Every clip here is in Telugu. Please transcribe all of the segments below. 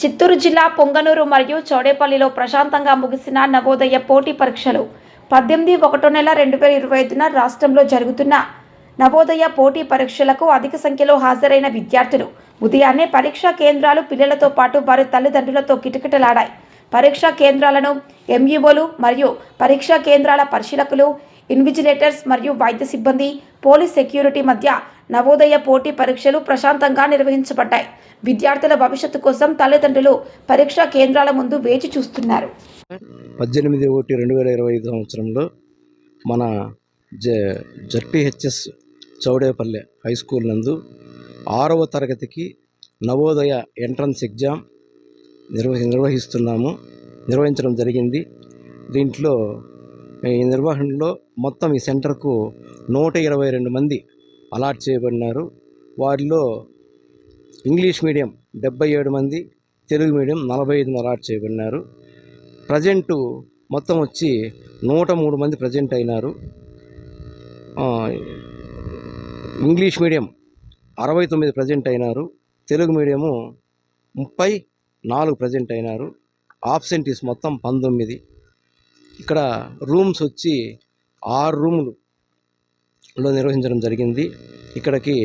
చిత్తూరు జిల్లా పొంగనూరు మరియు చౌడేపల్లిలో ప్రశాంతంగా ముగిసిన నవోదయ పోటీ పరీక్షలు. పద్దెనిమిది ఒకటో నెల రెండు వేల ఇరవై ఐదున రాష్ట్రంలో జరుగుతున్న నవోదయ పోటీ పరీక్షలకు అధిక సంఖ్యలో హాజరైన విద్యార్థులు. ఉదయాన్నే పరీక్షా కేంద్రాలు పిల్లలతో పాటు వారి తల్లిదండ్రులతో కిటకిటలాడాయి. పరీక్షా కేంద్రాలను ఎంఈఓలు మరియు పరీక్షా కేంద్రాల పరిశీలకులు ఇన్విజిలేటర్స్ మరియు వైద్య సిబ్బంది పోలీస్ సెక్యూరిటీ మధ్య నవోదయ పోటీ పరీక్షలు ప్రశాంతంగా నిర్వహించబడ్డాయి. విద్యార్థుల భవిష్యత్తు కోసం తల్లిదండ్రులు పరీక్షా కేంద్రాల ముందు వేచి చూస్తున్నారు. పద్దెనిమిది ఒకటి రెండు వేల ఇరవై ఐదు సంవత్సరంలో మన జ జడ్పిహెచ్ఎస్ చౌడేపల్లె హై స్కూల్ నందు ఆరవ తరగతికి నవోదయ ఎంట్రన్స్ ఎగ్జామ్ నిర్వహి నిర్వహిస్తున్నాము. నిర్వహించడం జరిగింది. దీంట్లో ఈ నిర్వహణలో మొత్తం ఈ సెంటర్కు నూట ఇరవై రెండు మంది అలాట్ చేయబడినారు. వారిలో ఇంగ్లీష్ మీడియం డెబ్బై ఏడు మంది తెలుగు మీడియం నలభై ఐదు అలాట్ చేయబడినారు. ప్రజెంటు మొత్తం వచ్చి నూట మూడు మంది ప్రజెంట్ అయినారు. ఇంగ్లీష్ మీడియం అరవై తొమ్మిది ప్రజెంట్ అయినారు. తెలుగు మీడియము ముప్పై నాలుగు ప్రజెంట్ అయినారు. ఆబ్సెంటీస్ మొత్తం పంతొమ్మిది. ఇక్కడ రూమ్స్ వచ్చి ఆరు రూములులో నిర్వహించడం జరిగింది. ఇక్కడికి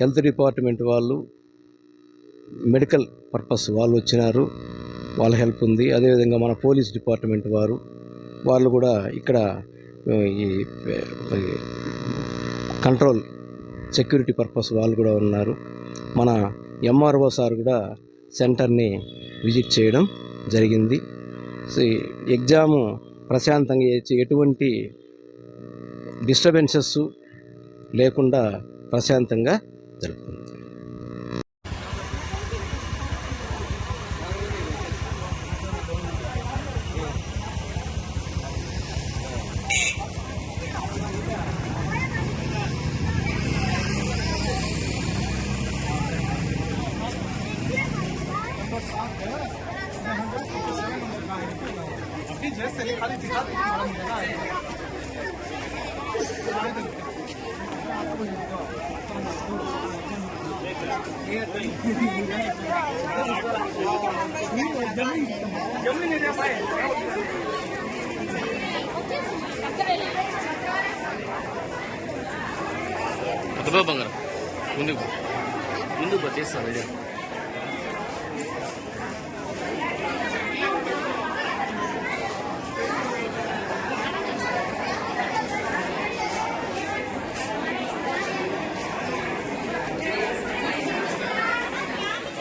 హెల్త్ డిపార్ట్మెంట్ వాళ్ళు మెడికల్ పర్పస్ వాళ్ళు వచ్చినారు. వాళ్ళ హెల్ప్ ఉంది. అదేవిధంగా మన పోలీస్ డిపార్ట్మెంట్ వారు వాళ్ళు కూడా ఇక్కడ ఈ కంట్రోల్ సెక్యూరిటీ పర్పస్ వాళ్ళు కూడా ఉన్నారు. మన ఎంఆర్ఓ సార్ కూడా సెంటర్ని విజిట్ చేయడం జరిగింది. ఎగ్జాము ప్రశాంతంగా చేసి ఎటువంటి డిస్టర్బెన్సెస్ లేకుండా ప్రశాంతంగా జరుపుకుంది. అక్కడ బంగారం ముందుకు ముందుకు తీస్తాను